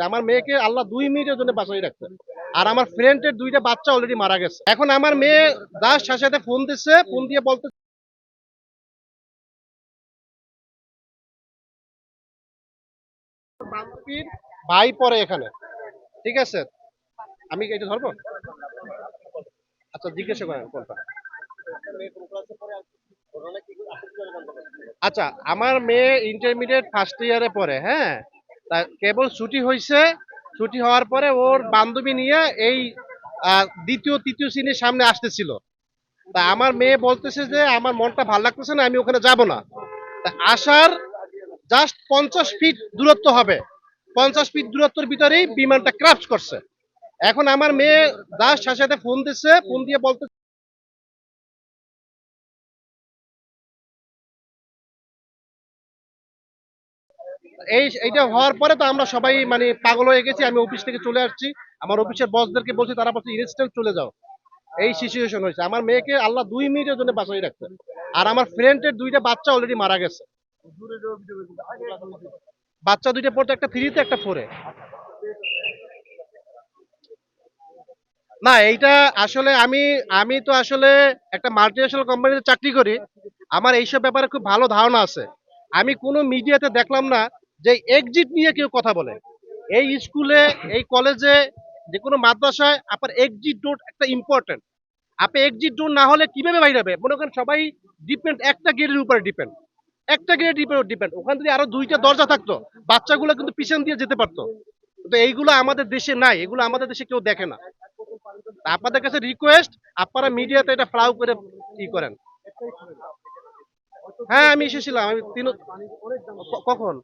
আমার মেয়েকে আল্লাহ দুই মিনিটের জন্য বাঁচাই রাখছে। আর আমার ফ্রেন্ডের দুইটা বাচ্চা অলরেডি মারা গেছে। এখন আমার মেয়ে দাস সাথে ফোন দিচ্ছে ফোন দিয়ে বলতে ভাই পরে এখানে। ঠিক আছে? আমি এটা ধরবো? আচ্ছা জিজ্ঞাসা করেন কোনটা। আচ্ছা আমার মেয়ে ইন্টারমিডিয়েট ফার্স্ট ইয়ারে পড়ে হ্যাঁ? কেবল ছুটি হয়েছে ছুটি হওয়ার পরে ওর বান্ধবী নিয়ে এই দ্বিতীয়, তৃতীয় শ্রেণির সামনে আসতেছিল। তা আমার মেয়ে বলতেছে যে আমার মনটা ভালো লাগতেছে না, আমি ওখানে যাব না। তা আসার জাস্ট পঞ্চাশ ফিট দূরত্ব হবে। পঞ্চাশ ফিট দূরত্বের ভিতরেই বিমানটা ক্রাশ করছে। এখন আমার মেয়ে সাথে সাথে ফোন দিচ্ছে ফোন দিয়ে বলতে এই এইটা হওয়ার পরে তো আমরা সবাই মানে পাগল হয়ে গেছি, আমি অফিস থেকে চলে আসছি। আমার অফিসের বসদেরকে বলছি, তারা বলছে ইনস্ট্যান্ট চলে যাও। এই সিচুয়েশন হয়েছে। আমার মেয়েকে আল্লাহ দুই মিনিটের জন্য বাঁচাই রাখছে। আর আমার ফ্রেন্ডের দুইটা বাচ্চা অলরেডি মারা গেছে। বাচ্চা দুইটা পড়তে একটা থ্রিতে একটা ফোরে না, এইটা আসলে আমি আমি তো আসলে একটা মাল্টিনেশনাল কোম্পানিতে চাকরি করি। আমার এইসব ব্যাপারে খুব ভালো ধারণা আছে। আমি কোনো মিডিয়াতে দেখলাম না যে এক্সিট নিয়ে কেউ কথা বলে। এই স্কুলে, এই কলেজে, যে কোনো মাদ্রাসায় আপনার এক্সিট ডোর একটা ইম্পর্টেন্ট আপনি এক্সিট ডোর না হলে কীভাবে বাইরে হবে? মনে করেন সবাই ডিপেন্ড একটা গেটের উপরে ডিপেন্ড একটা গেটের উপরে ডিপেন্ড ওখান থেকে আরও দুইটা দরজা থাকতো। বাচ্চাগুলো কিন্তু পিছন দিয়ে যেতে পারতো। তো এইগুলো আমাদের দেশে নাই। এগুলো আমাদের দেশে কেউ দেখে না। আপনাদের কাছে রিকোয়েস্ট আপনারা মিডিয়াতে এটা ফ্লাউ করে ই করেন। হ্যাঁ আমি এসেছিলাম। আমি তিন কখন?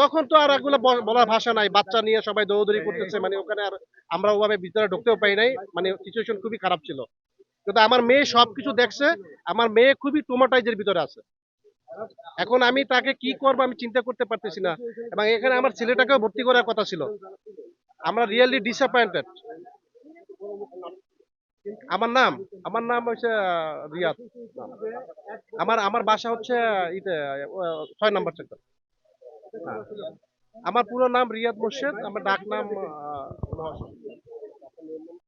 তখন তো আর এগুলো বলার ভাষা নাই। বাচ্চা নিয়ে সবাই দৌড়দৌড়ি করতেছে। মানে ওখানে আর আমরা ওভাবে ভিতরে ঢুকতেও পাই নাই। মানে সিচুয়েশন খুবই খারাপ ছিল। কিন্তু আমার মেয়ে সবকিছু দেখছে। আমার মেয়ে খুবই টোমাটাইজের ভিতরে আছে। এখন আমি তাকে কি করব আমি চিন্তা করতে পারতেছি না। এবং এখানে আমার ছেলেটাকেও ভর্তি করার কথা ছিল। আমরা রিয়েলি ডিসঅ্যাপয়েন্টেড আমার নাম আমার নাম হচ্ছে রিয়াদ। আমার আমার বাসা হচ্ছে, ইতে ছয় নম্বর সেক্টর আমার পুরো নাম রিয়াদ মোর্শেদ আমার ডাক নাম